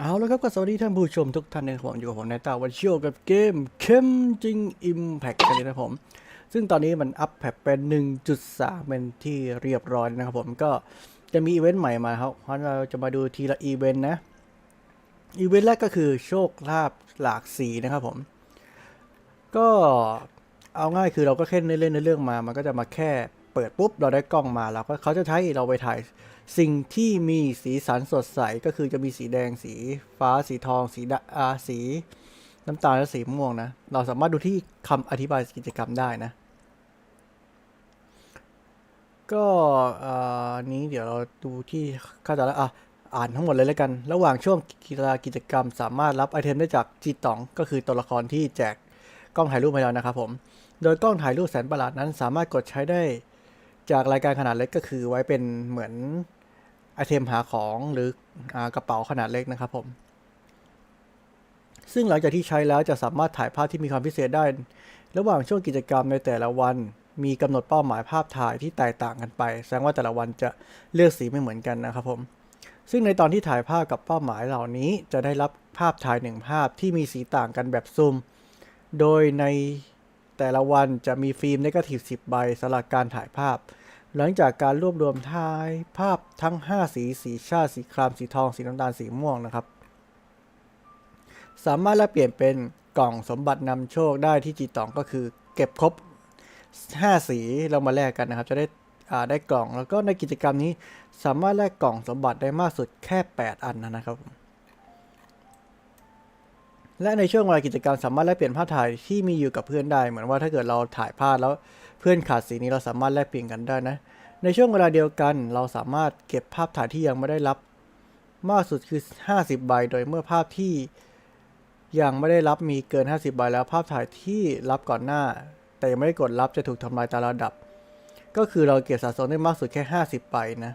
เอาแล้วครับก็สวัสดีท่านผู้ชมทุกท่านนะครับผมอยู่กับผมในตาวันเชียวกับเกมเข้มจริง Impact กันเลยนะผม ซึ่งตอนนี้มันอัพแพปเป็น 1.3 เป็นที่เรียบร้อยนะครับผมก็จะมีอีเวนต์ใหม่มาครับเพราะเราจะมาดูทีละอีเวนต์นะ อีเวนต์แรกก็คือโชคลาภหลากสีนะครับผม ก็เอาง่ายคือเราก็แค่เล่นๆเรื่องมา มันก็จะมาแค่เปิดปุ๊บเราได้กล้องมาแล้วก็เขาจะใช้เราไปถ่าย สิ่งที่มีสีสันสดใสก็คือจะมีสีแดงสีฟ้าสีทอง สีดอาสีน้ำตาลและสีม่วงนะ เราสามารถดูที่คำอธิบายกิจกรรมได้นะ ก็อ่านี้เดี๋ยวเราดูที่เข้าใจแล้วอะอ่านทั้งหมดเลยแล้วกัน ระหว่างช่วงกีฬากิจกรรม สามารถรับไอเทมได้จากจีตองก็คือตัวละครที่แจกกล้องถ่ายรูปให้เรานะครับผม โดยกล้องถ่ายรูปแสนประหลาดนั้น สามารถกดใช้ได้จากรายการขนาดเล็กก็คือไว้เป็นเหมือน ไอเทมหาของหรืออกระเป๋าขนาดเล็กนะครับผม ซึ่งหลังจากที่ใช้แล้วจะสามารถถ่ายภาพที่มีความพิเศษได้ ระหว่างช่วงกิจกรรมในแต่ละวัน มีกำหนดเป้าหมายภาพถ่ายที่แตกต่างกันไป แสดงว่าแต่ละวันจะเลือกสีไม่เหมือนกันนะครับผม ซึ่งในตอนที่ถ่ายภาพกับเป้าหมายเหล่านี้จะได้รับภาพถ่ายหนึ่งภาพที่มีสีต่างกันแบบซูม โดยในแต่ละวันจะมีฟิล์มเนกาทีฟ10 ใบสำหรับการถ่ายภาพ หลังจากการรวบรวมถ่ายภาพทั้ง 5 สีสีชาติสีครามสีทอง สีน้ำตาลสีม่วงนะครับ สามารถแลกเปลี่ยนเป็นกล่องสมบัตินำโชคได้ที่จีตองก็คือ เก็บครบ 5 สีเรามาแลกกันนะครับ จะได้อ่าได้กล่องแล้วก็ในกิจกรรมนี้สามารถแลกกล่องสมบัติได้มากสุดแค่ 8 อันนะครับ และในช่วงเวลากิจกรรมสามารถแลกเปลี่ยนภาพถ่ายที่มีอยู่กับเพื่อนได้ เหมือนว่าถ้าเกิดเราถ่ายภาพแล้ว เพื่อนขาดสีนี้เราสามารถแลกเปลี่ยนกันได้นะ ในช่วงเวลาเดียวกัน เราสามารถเก็บภาพถ่ายที่ยังไม่ได้รับ มากสุดคือ 50 ใบ โดยเมื่อภาพที่ยังไม่ได้รับมีเกิน 50 ใบแล้วภาพถ่ายที่รับก่อนหน้า แต่ยังไม่ได้กดรับจะถูกทำลายตามระดับ ก็คือเราเก็บสะสมได้มากสุดแค่ 50 ใบนะ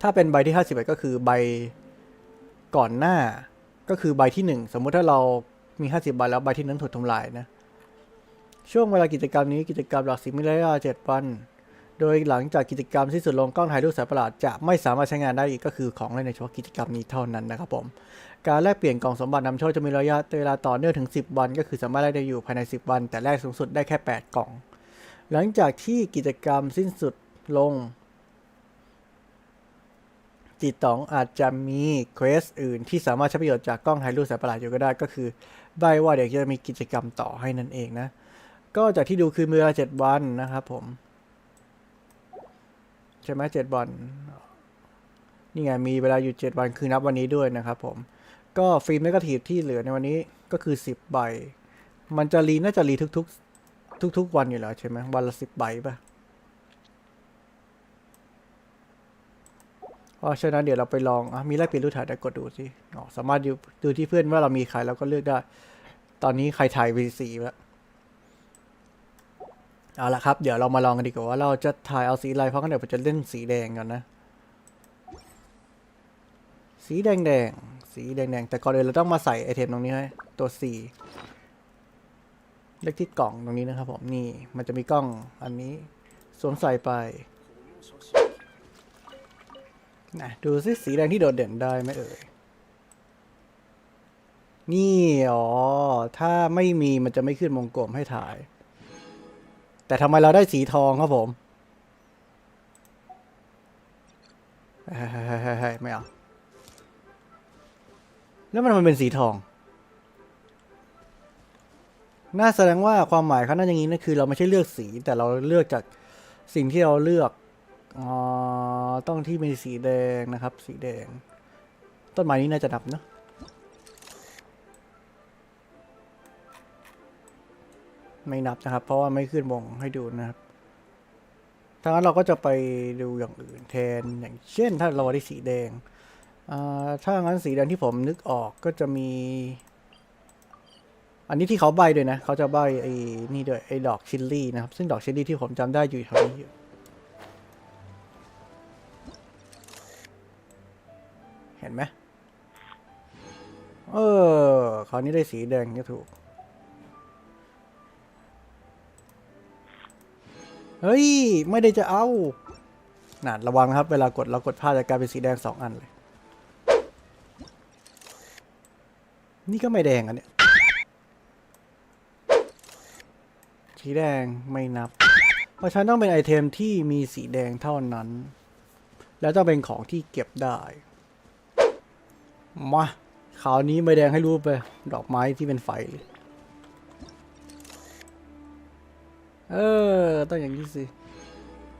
ถ้าเป็นใบที่ 50ใบก็คือใบก่อนหน้า ก็คือใบที่ 1 สมมุติถ้าเรามี 50 ใบแล้วใบที่นั้นถูกทำลายนะ ช่วงเวลากิจกรรมนี้กิจกรรมหลักสิบมิลลิาเจ็ดวัน โดยหลังจากกิจกรรมที่สุดลงกล้องถ่ายรูปสายประหลาดจะไม่สามารถใช้งานได้อีกก็คือของเล่นในเฉพาะกิจกรรมนี้เท่านั้นนะครับผมการแลกเปลี่ยนกล่องสมบัตินำโชคจะมีระยะเวลาต่อเนื่องถึง 10 วัน ก็คือสามารถแลกได้อยู่ภายใน 10 วัน แต่แลกสูงสุดได้แค่ 8 กล่อง หลังจากที่กิจกรรมสิ้นสุดลง จิตตองอาจจะมีเควสอื่นที่สามารถใช้ประโยชน์จากกล้องถ่ายรูปสายประหลาดอยู่ก็ได้ก็คือใบว่าเดี๋ยวจะมีกิจกรรมต่อให้นั่นเองนะ ก็จากที่ดูคือมีเวลาเจ็ดวันนะครับผม ใช่ไหมเจ็ดวัน นี่ไงมีเวลาอยู่เจ็ดวันคือนับวันนี้ด้วยนะครับผม ก็ฟิล์มเนกาทีฟที่เหลือในวันนี้ก็คือสิบใบ มันจะรีน่าจะรีทุกๆ ทุก ๆ วันอยู่แล้วใช่ไหมวันละสิบใบป่ะเพราะฉะนั้นเดี๋ยวเราไปลองอมีแลกเปลี่ยนรูปถ่ายได้กดดูสิสามารถดูดูที่เพื่อนว่าเรามีใครเราก็เลือกได้ ตอนนี้ใครถ่าย V4 แล้ว เอาละครับ เดี๋ยวเรามาลองกันดีกว่าว่าเราจะถ่ายเอาสีอะไรเพราะงั้นเดี๋ยวผมจะเล่นสีแดงก่อนนะ สีแดงแดงสีแดงแดงแต่ก่อนอื่นเราต้องมาใส่ไอเทมตรงนี้ให้ตัว C เลขที่กล่องตรงนี้นะครับผมนี่มันจะมีกล้องอันนี้สวมใส่ไปนะดูซิสีแดงที่โดดเด่นได้ไหมเอ่ยนี่ อ๋อ ถ้าไม่มีมันจะไม่ขึ้นวงกลมให้ถ่าย แต่ทำไมเราได้สีทองครับผมเฮ้ยไม่เอา แล้วมันมันเป็นสีทอง น่าแสดงว่าความหมายเขาน่าอย่างนี้นะคือเราไม่ใช่เลือกสี แต่เราเลือกจากสิ่งที่เราเลือกอ๋อต้องที่มีสีแดงนะครับ สีแดง ต้นไม้นี้น่าจะดับเนอะ ไม่นับนะครับ เพราะว่าไม่ขึ้นวงให้ดูนะครับถ้างั้นเราก็จะไปดูอย่างอื่นแทนอย่างเช่น ถ้าเราได้สีแดงอ่าถ้างั้นสีแดงที่ผมนึกออกก็จะมี อันนี้ที่เขาใบด้วยนะ เขาจะใบไอ้นี่ด้วยไอ้ดอกชิลลี่นะครับ ซึ่งดอกชิลลี่ที่ผมจำได้อยู่แถวนี้อยู่เห็นไหมเออ คราวนี้ได้สีแดงก็ถูก เฮ้ย ไม่ได้จะเอาน่ะระวังนะครับ เวลากดเรากดพลาดจะกลายเป็นสีแดงสองอันเลย นี่ก็ไม่แดงอะเนี่ยสีแดงไม่นับ เพราะฉันต้องเป็นไอเทมที่มีสีแดงเท่านั้น แล้วต้องเป็นของที่เก็บได้ มาขาวนี้ไม่แดงให้รู้ไป ดอกไม้ที่เป็นไฟเลย เออต้องอย่างนี้สิ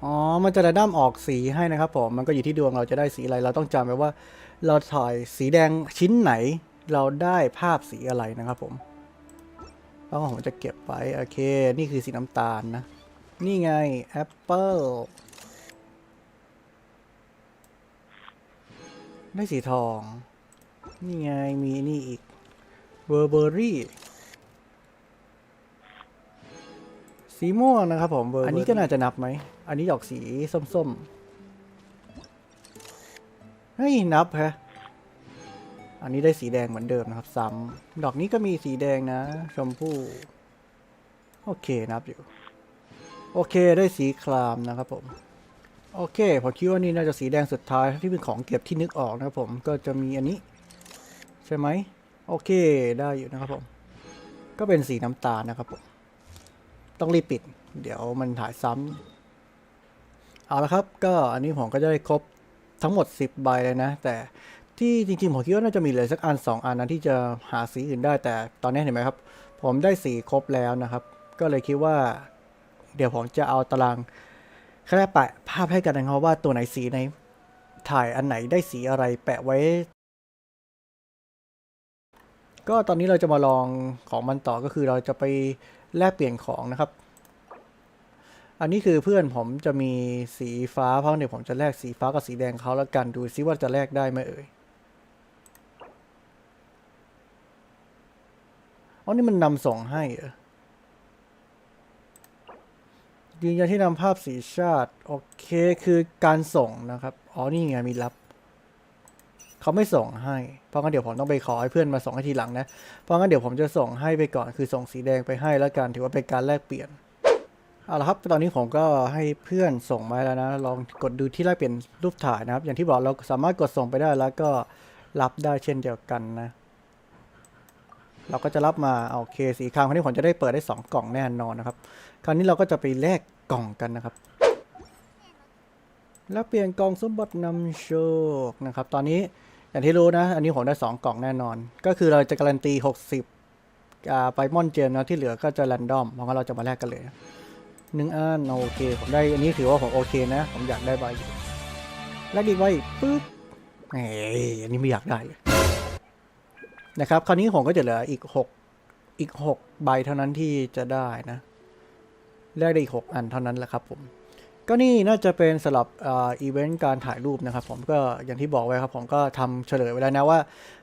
อ๋อ มันจะระดั้มออกสีให้นะครับผม มันก็อยู่ที่ดวงเราจะได้สีอะไร เราต้องจำไว้ว่า เราถ่ายสีแดงชิ้นไหน เราได้ภาพสีอะไรนะครับผมแล้วผมจะเก็บไว้ โอเค นี่คือสีน้ำตาลนะ นี่ไงแอปเปิลได้สีทอง นี่ไงมีนี่อีกเบอร์เบอรี่ สีม่วงนะครับผมเบอร์อันนี้ก็น่าจะนับไหม อันนี้ออกสีส้มๆ เฮ้ย นับฮะ อันนี้ได้สีแดงเหมือนเดิมนะครับ ซ้ำดอกนี้ก็มีสีแดงนะ ชมพู่ โอเคนับอยู่ โอเคได้สีครามนะครับผม โอเคผมคิดว่านี่น่าจะสีแดงสุดท้ายที่เป็นของเก็บที่นึกออกนะครับผม ก็จะมีอันนี้ ใช่ไหม โอเคได้อยู่นะครับผม ก็เป็นสีน้ำตาลนะครับผม ต้องรีบปิด เดี๋ยวมันถ่ายซ้ำเอาละครับ ก็อันนี้ผมก็จะได้ครบทั้งหมด 10 ใบเลยนะ แต่ที่จริงๆ ผมคิดว่าน่าจะมีเหลือสักอัน 2 อันนะที่จะหาสีอื่นได้ แต่ตอนนี้เห็นไหมครับ ผมได้สีครบแล้วนะครับ ก็เลยคิดว่า เดี๋ยวผมจะเอาตารางแค่แปะภาพให้กันนะครับว่าตัวไหนสีไหนถ่ายอันไหนได้สีอะไรแปะไว้ ก็ตอนนี้เราจะมาลองของมันต่อก็คือเราจะไป แลกเปลี่ยนของนะครับ อันนี้คือเพื่อนผมจะมีสีฟ้าเพราะเดี๋ยวผมจะแลกสีฟ้ากับสีแดงเขาแล้วกันดูซิว่าจะแลกได้ไหมเอ่ยอ๋อนี่มันนำส่งให้เหรอยืนยันที่นำภาพสีชาติ โอเคคือการส่งนะครับ อ๋อ นี่ไงมีรับ เขาไม่ส่งให้ เพราะงั้นเดี๋ยวผมต้องไปขอให้เพื่อนมาส่งให้ทีหลังนะ เพราะงั้นเดี๋ยวผมจะส่งให้ไปก่อน คือส่งสีแดงไปให้แล้วกัน ถือว่าเป็นการแลกเปลี่ยน เอาละครับ ตอนนี้ผมก็ให้เพื่อนส่งมาแล้วนะ ลองกดดูที่แลกเปลี่ยนรูปถ่ายนะครับ อย่างที่บอกเราสามารถกดส่งไปได้แล้วก็รับได้เช่นเดียวกันนะ เราก็จะรับมาโอเคสีครามคราวนี้ผมจะได้เปิดได้ 2 กล่องแน่นอนนะครับ คราวนี้เราก็จะไปแลกกล่องกันนะครับแล้วเปลี่ยนกล่องสมบัตินำโชคนะครับ ตอนนี้ อย่างที่รู้นะ อันนี้ผมได้ 2 กล่องแน่นอน ก็คือเราจะการันตี 60อ่าไปมอนเจมนะที่เหลือก็จะแรนดอมเพราะงั้นเราจะมาแลกกันเลยหนึ่งอันโอเค ผมได้อันนี้ถือว่าผมโอเคนะ ผมอยากได้ใบแลกอีกใบปึ๊บเฮ้ยอันนี้ไม่อยากได้เลยนะครับ คราวนี้ผมก็จะเหลืออีก 6 อีก 6 ใบเท่านั้นที่จะได้นะแลกได้อีก 6 อันเท่านั้นแหละครับผม ก็นี่น่าจะเป็นสำหรับอีเวนต์การถ่ายรูปนะครับ ผมก็อย่างที่บอกไว้ครับ ผมก็ทำเฉลยไว้แล้วนะว่า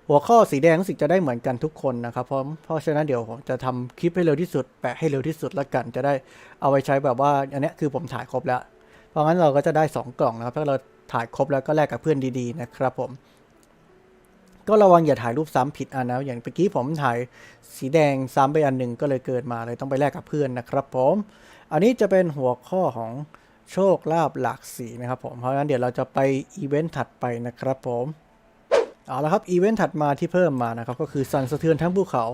หัวข้อสีแดงรู้สึกจะได้เหมือนกันทุกคนนะครับเพราะเพราะฉะนั้นเดี๋ยวผมจะทำคลิปให้เร็วที่สุดแปะให้เร็วที่สุดแล้วกัน จะได้เอาไปใช้แบบว่าอันนี้คือผมถ่ายครบแล้ว เพราะงั้นเราก็จะได้ 2 กล่องนะครับถ้าเราถ่ายครบแล้วก็แลกกับเพื่อนดีๆนะครับผม ก็ระวังอย่าถ่ายรูปซ้ำผิดอันนะอย่างเมื่อกี้ผมถ่ายสีแดงซ้ำไปอันหนึ่งก็เลยเกิดมาเลยต้องไปแลกกับเพื่อนนะครับ ผม อันนี้จะเป็นหัวข้อของ โชคลาภหลากสีนะครับผมเพราะฉะนั้นเดี๋ยวเราจะไปอีเวนต์ถัดไปนะครับผมเอาละครับอีเวนต์ถัดมาที่เพิ่มมานะครับก็คือสั่นสะเทือนทั้งภูเขา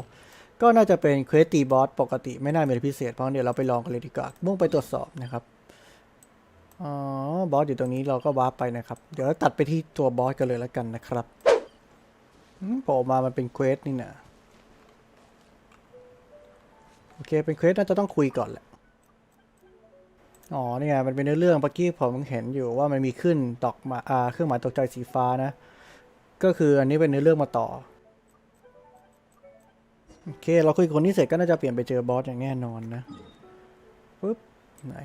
ก็น่าจะเป็นเควสตีบอสปกติไม่น่ามีอะไรพิเศษเพราะเดี๋ยวเราไปลองกันเลยดีกว่ามุ่งไปตรวจสอบนะครับอ๋อบอสอยู่ตรงนี้เราก็วาร์ปไปนะครับ เดี๋ยวตัดไปที่ตัวบอสกันเลยแล้วกันนะครับอืมโผล่มามันเป็นเควสนี่นะโอเคเป็นเควสน่าจะต้องคุยก่อนแหละ อ๋อนี่ไงมันเป็นเนื้อเรื่องเมื่อกี้ผมเห็นอยู่ว่ามันมีขึ้นดอกมาอ่าเครื่องหมายตกใจสีฟ้านะ ก็คืออันนี้เป็นเนื้อเรื่องมาต่อโอเค เราคุยกับคนนี้เสร็จก็น่าจะเปลี่ยนไปเจอบอสอย่างแน่นอนนะปุ๊บไหน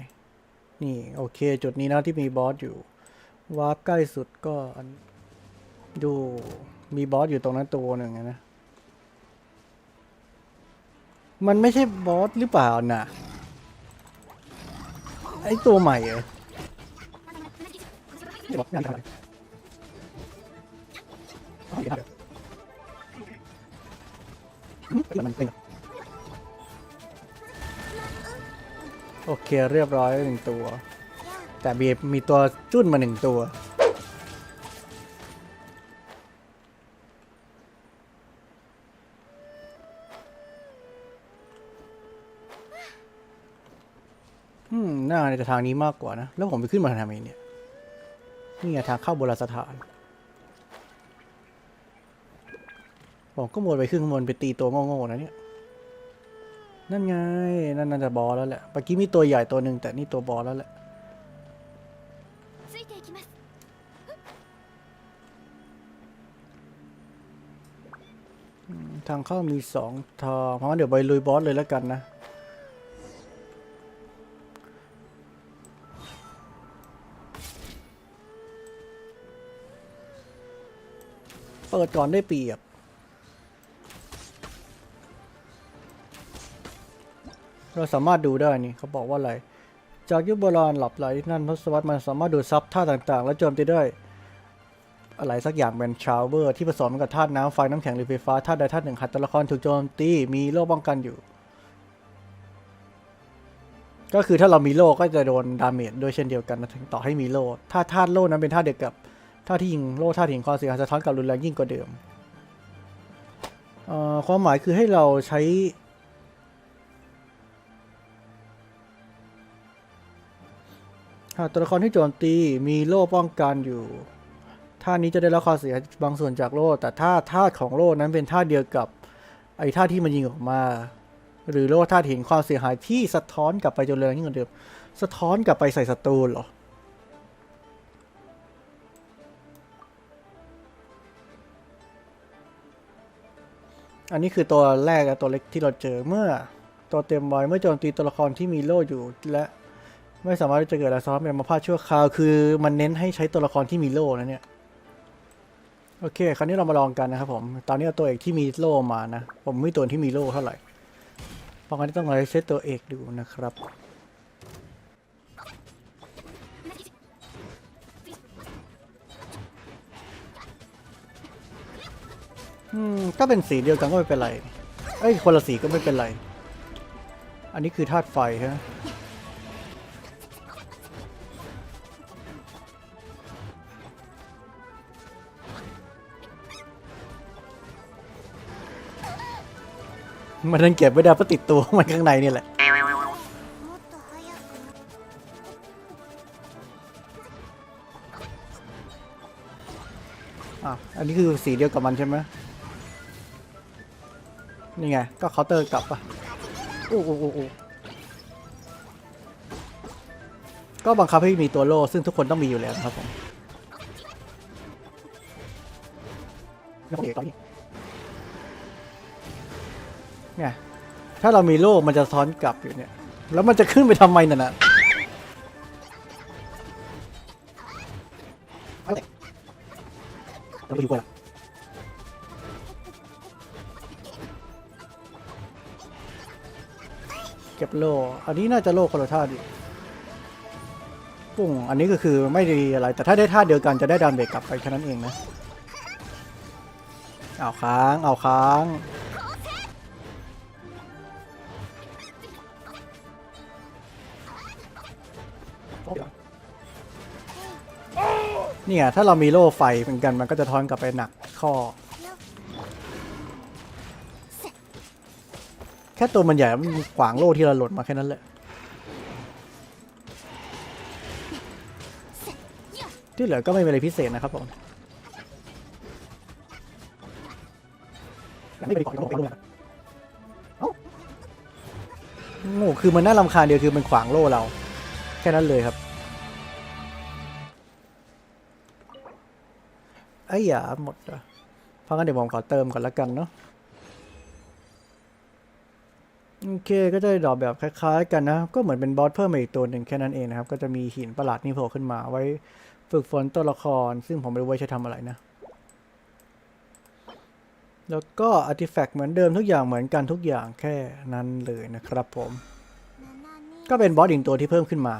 นี่โอเค จุดนี้นะที่มีบอสอยู่วาร์ปใกล้สุดก็ดูมีบอสอยู่ตรงนั้นตัวหนึ่งนะ มันไม่ใช่บอสหรือเปล่าน่ะ ไอตัวใหม่เหรอเดี๋ยวบอกงานทำอะไรโอเคเรียบร้อยหนึ่งตัว แต่มีมีตัวจุ้นมาหนึ่งตัว น่าจะทางนี้มากกว่านะ แล้วผมไปขึ้นมาทำไมเนี่ย นี่ทางเข้าโบราณสถาน ผมก็หมดไปขึ้นบนไปตีตัวโง่ๆนะเนี่ย นั่นไง นั่นน่าจะบอสแล้วแหละเมื่อกี้มีตัวใหญ่ตัวหนึ่งแต่นี่ตัวบอสแล้วแหละทางเข้ามีสองทางเพราะงั้นเดี๋ยวไปลุยบอสเลยแล้วกันนะ ปิดก่อนได้เปรียบเราสามารถดูได้นี่เขาบอกว่าอะไร จากยุคโบราณหลับไหลนั่นทศวรรษมันสามารถดูดซับท่าต่างๆ และโจมตีได้อะไรสักอย่างเป็นชาวเวอร์ ที่ผสมกับธาตุน้ำไฟน้ำแข็งหรือไฟฟ้าธาตุใดธาตุหนึ่งหากตัวละครถูกโจมตีมีโล่ป้องกันอยู่ ก็คือถ้าเรามีโล่ก็จะโดนดาเมจด้วยเช่นเดียวกันนะถึงต่อให้มีโล่ถ้าธาตุโล่นั้นเป็นธาตุเดียวกับ ธาที่ยิงโล่ธาตุหินความเสียหายสะท้อนกับรุนแรงยิ่งกว่าเดิมเอ่อความหมายคือให้เราใช้หากตัวละครที่โจมตีมีโล่ป้องกันอยู่ท่านี้จะได้รับความเสียหายบางส่วนจากโล่ แต่ถ้าธาของโล่นั้นเป็นธาเดียวกับไอ้ธาที่มันยิงออกมา หรือโล่ธาเห็นความเสียหายที่สะท้อนกลับไปจนแรงยิ่งกว่าเดิม สะท้อนกลับไปใส่ศัตรูเหรอ อันนี้คือตัวแรกและตัวเล็กที่เราเจอเมื่อตัวเต็มไว้เมื่อโจมตีตัวละครที่มีโล่อยู่และไม่สามารถที่จะเกิดอะไรซ้อนเป็นมาพาชั่วคราวคือมันเน้นให้ใช้ตัวละครที่มีโล่นะเนี่ยโอเค คราวนี้เรามาลองกันนะครับผม ตอนนี้เอาตัวเอกที่มีโล่มานะ ผมไม่ตัวที่มีโล่เท่าไหร่เพราะงั้นต้องมาเซตตัวเอกดูนะครับ ก็เป็นสีเดียวกันก็ไม่เป็นไร เอ้ยคนละสีก็ไม่เป็นไร อันนี้คือธาตุไฟฮะมันนั่นเก็บไว้ได้เพราะติดตัวมันข้างในนี่แหละ อะ อันนี้คือสีเดียวกับมันใช่ไหม นี่ไง ก็เคาน์เตอร์กลับปะโอ้โอ้โอ้โอ้ก็บังคับให้มีตัวโล่ ซึ่งทุกคนต้องมีอยู่แล้วนะครับผมแล้วเอกต่อนี่ไงถ้าเรามีโล่มันจะซ้อนกลับอยู่เนี่ย แล้วมันจะขึ้นไปทำไมน่ะนะเอาเลยเราไปดูกัน เก็บโล่อันนี้น่าจะโล่คนละท่าดิปุ้ง อันนี้ก็คือไม่ดีอะไร แต่ถ้าได้ท่าเดียวกันจะได้ดามเบรกกลับไปแค่นั้นเองนะ เอาค้าง เอาค้างเนี่ยถ้าเรามีโล่ไฟเหมือนกันมันก็จะทอนกลับไปหนักข้อ ค่ตัวมันใหญ่มันขวางโล่ที่เราหล่นมาแค่นั้นแหละที่เหลือก็ไม่มีอะไรพิเศษนะครับผมไม่ไปก่อนต้องไปด้วยเอ้โง่คือมันน่ารำคาญเดียวคือมันขวางโล่เรา แค่นั้นเลยครับไอ้หยาหมดเหรอเพราะงั้นเดี๋ยวผมขอเติมก่อนละกันเนาะ โอเค ก็จะด้ดอกแบบคล้ายๆ กันนะ ก็เหมือนเป็นบอสเพิ่มมาอีกตัวหนึ่งแค่นั้นเองนะครับ ก็จะมีหินประหลาดนี่โผล่ขึ้นมาไว้ฝึกฝนตัวละคร ซึ่งผมไม่รู้ว่าใช้ทำอะไรนะ แล้วก็อาร์ติแฟกต์เหมือนเดิมทุกอย่างเหมือนกันทุกอย่างแค่นั้นเลยนะครับผม ก็เป็นบอสอีกตัวที่เพิ่มขึ้นมา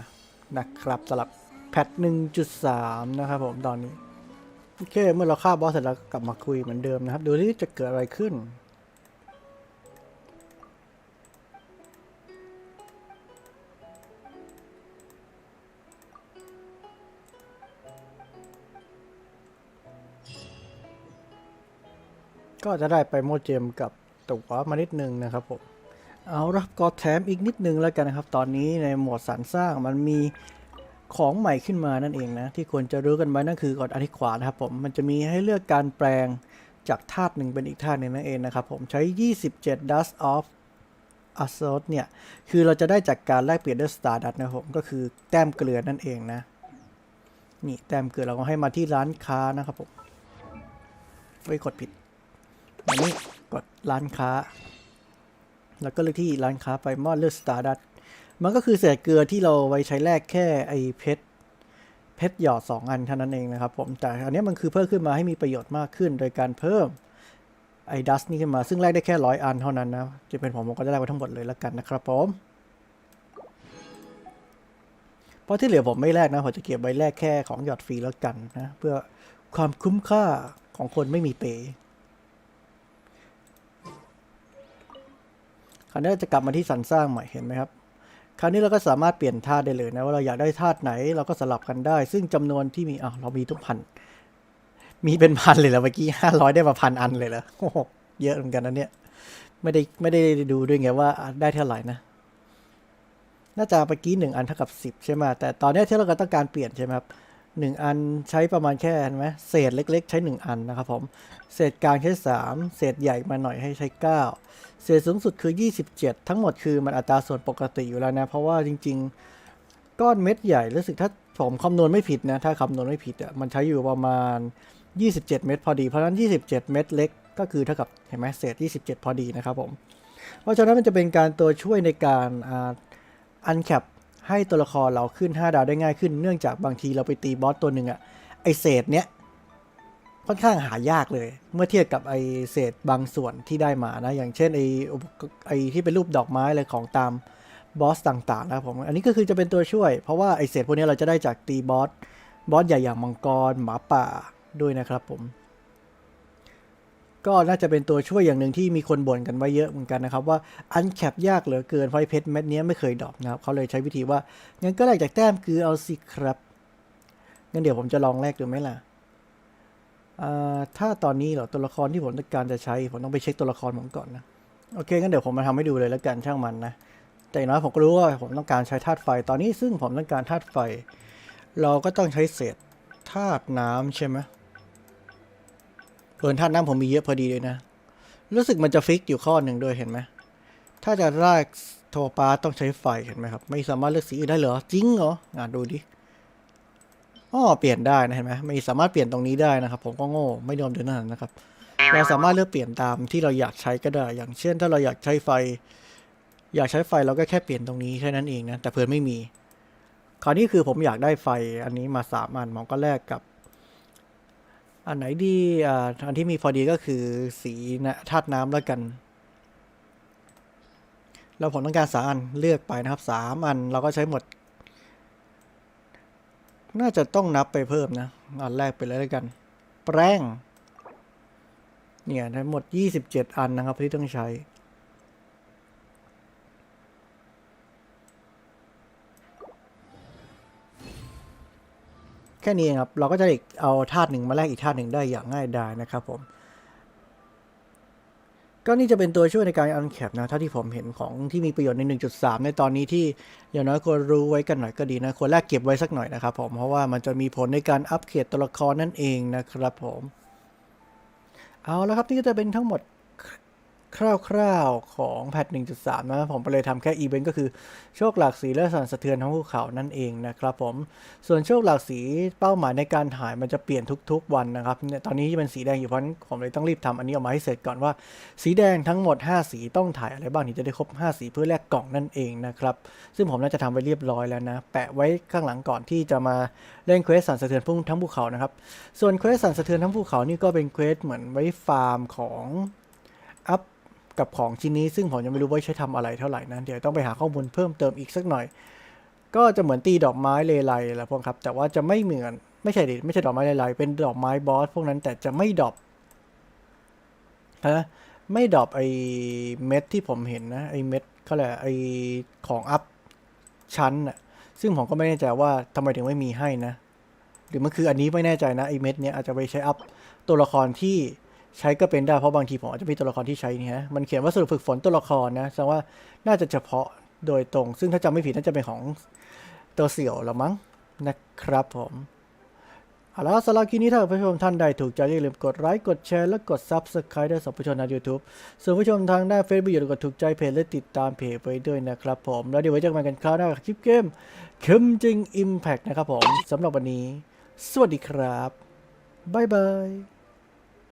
นะครับสำหรับแพท 1.3 นะครับผมตอนนี้ โอเค เมื่อเราฆ่าบอสเสร็จแล้วกลับมาคุยเหมือนเดิมนะครับ ดูที่จะเกิดอะไรขึ้น ก็จะได้ไปโมเจมกับตัวมานิดนึงนะครับผมเอาละก็แถมอีกนิดนึงแล้วกันนะครับ ตอนนี้ในหมวดสรรสร้างมันมีของใหม่ขึ้นมานั่นเองนะ ที่ควรจะรู้กันไว้นั่นคือกดอันที่ขวานะครับผมมันจะมีให้เลือกการแปลงจากธาตุหนึ่งเป็นอีกธาตุหนึ่งนั่นเองนะครับผมใช้ 27 dust of assault เนี่ย คือเราจะได้จากการแลกเปลี่ยนด้วย star dust นะครับผมก็คือแต้มเกลือนั่นเองนะนี่แต้มเกลือเราก็ให้มาที่ร้านค้านะครับผมเฮ้ยกดผิด อันนี้กดร้านค้า แล้วก็เลือกที่ร้านค้าไปมอดเลือกสตาร์ดัตมันก็คือเศษเกลือที่เราไว้ใช้แลกแค่ไอเพชรเพชรหยอดสองอันเท่านั้นเองนะครับผม แต่อันนี้มันคือเพิ่มขึ้นมาให้มีประโยชน์มากขึ้น โดยการเพิ่มไอดัสนี่ขึ้นมา ซึ่งแลกได้แค่ร้อยอันเท่านั้นนะ จะเป็นผมผมก็จะแลกไว้ทั้งหมดเลยแล้วกันนะครับผม เพราะที่เหลือผมไม่แลกนะ ผมจะเก็บไว้แลกแค่ของหยอดฟรีแล้วกันนะ เพื่อความคุ้มค่าของคนไม่มีเปย์ คราวนี้จะกลับมาที่สรรสร้างใหม่เห็นไหมครับ คราวนี้เราก็สามารถเปลี่ยนธาตุได้เลยนะว่าเราอยากได้ธาตุไหนเราก็สลับกันได้ ซึ่งจำนวนที่มีอ้าวเรามีทุกพัน มีเป็นพันเลยเหรอเมื่อกี้ห้าร้อยได้มาพันอันเลยเหรอโอ้โหเยอะเหมือนกันนะเนี่ยไม่ได้ไม่ได้ดูด้วยไงว่าได้เท่าไหร่นะน่าจะเมื่อกี้หนึ่งอันเท่ากับสิบใช่ไหมแต่ตอนนี้ที่เราก็ต้องการเปลี่ยนใช่ไหมครับ หนึ่งอันใช้ประมาณแค่เห็นไหมเศษเล็ก ๆ ใช้หนึ่งอันนะครับผม เศษกลางใช้สามเศษใหญ่มาหน่อยให้ใช้เก้าเศษสูงสุดคือ 27 ทั้งหมดคือมันอัตราส่วนปกติอยู่แล้วนะ เพราะว่าจริง ๆ ก้อนเม็ดใหญ่รู้สึกถ้าผมคำนวณไม่ผิดนะ ถ้าคำนวณไม่ผิดอะมันใช้อยู่ประมาณ 27 เม็ดพอดี เพราะฉะนั้น 27 เม็ดเล็ก ก็คือเท่ากับเห็นไหมเศษ 27 พอดีนะครับผม เพราะฉะนั้นมันจะเป็นการตัวช่วยในการอันแคป ให้ตัวละครเราขึ้น 5 ดาวได้ง่ายขึ้น เนื่องจากบางทีเราไปตีบอสตัวหนึ่งอะไอเศษเนี้ยค่อนข้างหายากเลย เมื่อเทียบกับไอเศษบางส่วนที่ได้มานะ อย่างเช่นไอไอที่เป็นรูปดอกไม้อะไรของตามบอสต่างๆนะครับผม อันนี้ก็คือจะเป็นตัวช่วย เพราะว่าไอเศษพวกนี้เราจะได้จากตีบอสบอสใหญ่อย่างมังกรหมาป่าด้วยนะครับผม ก็น่าจะเป็นตัวช่วยอย่างหนึ่งที่มีคนบ่นกันไว้เยอะเหมือนกันนะครับ ว่าอันแคปยากเหลือเกินเพราะไอ้เพชรเม็ดเนี้ยไม่เคยดรอปนะครับ เขาเลยใช้วิธีว่า งั้นก็แลกจากแต้มคือเอาสิครับ งั้นเดี๋ยวผมจะลองแลกดูไหมล่ะอ่าถ้าตอนนี้เหรอตัวละครที่ผมต้องการจะใช้ผมต้องไปเช็คตัวละครผมก่อนนะ โอเคงั้นเดี๋ยวผมมาทำให้ดูเลยแล้วกันช่างมันนะ แต่อย่างน้อยผมก็รู้ว่าผมต้องการใช้ธาตุไฟ ตอนนี้ซึ่งผมต้องการธาตุไฟ เราก็ต้องใช้เศษธาตุน้ำใช่ไหม เออธาตุน้ำผมมีเยอะพอดีเลยนะ รู้สึกมันจะฟิกอยู่ข้อหนึ่งด้วยเห็นไหม ถ้าจะแรกโทปาต้องใช้ไฟเห็นไหมครับ ไม่สามารถเลือกสีอื่นได้เหรอ จริงเหรออ่าดูดิอ๋อเปลี่ยนได้นะเห็นไหมไม่สามารถเปลี่ยนตรงนี้ได้นะครับ ผมก็โง่ไม่ยอมเดินหน้านะครับ เราสามารถเลือกเปลี่ยนตามที่เราอยากใช้ก็ได้ อย่างเช่น ถ้าเราอยากใช้ไฟ อยากใช้ไฟเราก็แค่เปลี่ยนตรงนี้แค่นั้นเองนะ แต่เพื่อนไม่มี คราวนี้คือผมอยากได้ไฟอันนี้มาสามอันผมก็แลกกับ อันไหนดีอ่าอันที่มีพอดีก็คือสีนะธาตุน้ำแล้วกันแล้วผมต้องการสามอันเลือกไปนะครับสามอันเราก็ใช้หมด น่าจะต้องนับไปเพิ่มนะ อันแรกไปเลยแล้วกัน แปรงเนี่ยทั้งหมด 27 อันนะครับที่ต้องใช้ แค่นี้เองครับ เราก็จะเอาธาตุหนึ่งมาแลกอีกธาตุหนึ่งได้อย่างง่ายดายนะครับผม ก็นี่จะเป็นตัวช่วยในการอันแคปนะเท่าที่ผมเห็นของที่มีประโยชน์ใน 1.3 ในตอนนี้ที่อย่างน้อยควรรู้ไว้กันหน่อยก็ดีนะควรแลกเก็บไว้สักหน่อยนะครับผมเพราะว่ามันจะมีผลในการอัปเกรดตัวละครนั่นเองนะครับผม เอาแล้วครับนี่ก็จะเป็นทั้งหมด คร่าวๆของแพท1.3 นะผมไปเลยทำแค่อีเวนต์ก็คือโชคหลากสีและสั่นสะเทือนทั้งภูเขานั่นเองนะครับผมส่วนโชคหลากสีเป้าหมายในการถ่ายมันจะเปลี่ยนทุกๆวันนะครับเนี่ยตอนนี้ที่เป็นสีแดงอยู่เพราะฉะนั้นผมเลยต้องรีบทำอันนี้ออกมาให้เสร็จก่อนว่า สีแดงทั้งหมด 5 สีต้องถ่ายอะไรบ้างถึงจะได้ครบ 5 สีเพื่อแลกกล่องนั่นเองนะครับซึ่งผมน่าจะทำไว้เรียบร้อยแล้วนะแปะไว้ข้างหลังก่อนที่จะมาเล่นเควสสั่นสะเทือนพุ่งทั้งภูเขานะครับส่วนเควสสั่นสะเทือนทั้งภูเขานี่ก็เป็นเควสเหมือนไว้ฟาร์มของ กับของชิ้นนี้ ซึ่งผมยังไม่รู้ว่าใช้ทำอะไรเท่าไหร่นะเดี๋ยวต้องไปหาข้อมูลเพิ่มเติมอีกสักหน่อย ก็จะเหมือนตีดอกไม้เลไลแหละพวกครับ แต่ว่าจะไม่เหมือนไม่ใช่ดิไม่ใช่ดอกไม้เลไลเป็นดอกไม้บอสพวกนั้นแต่จะไม่ดอปฮะไม่ดอปไอเม็ดที่ผมเห็นนะไอเม็ดเขาแหละไอของอัพชั้นนะซึ่งผมก็ไม่แน่ใจว่าทำไมถึงไม่มีให้นะ หรือมันคืออันนี้ไม่แน่ใจนะไอเม็ดเนี้ยอาจจะไปใช้อัพตัวละครที่ ใช้ก็เป็นได้เพราะบางทีผมอาจจะมีตัวละครที่ใช้นี่ฮะมันเขียนว่าสรุปฝึกฝนตัวละครนะแสดงว่าน่าจะเฉพาะโดยตรง ซึ่งถ้าจำไม่ผิดน่าจะเป็นของตัวเสี่ยวละมั้งนะครับผมเอาละสำหรับคลิปนี้ถ้าผู้ชมท่านใดถูกใจอย่าลืมกดไลค์กดแชร์และกด Subscribe ด้วยสำหรับผู้ชมทาง YouTube ส่วนผู้ชมทางหน้า Facebook อย่าลืมกดถูกใจเพจและติดตามเพจไว้ด้วยนะครับผม แล้วเดี๋ยวไว้เจอกันกันคราวหน้ากับคลิปเกมเข้มจริง Impact นะครับผมสำหรับวันนี้ สวัสดีครับ บ๊ายบาย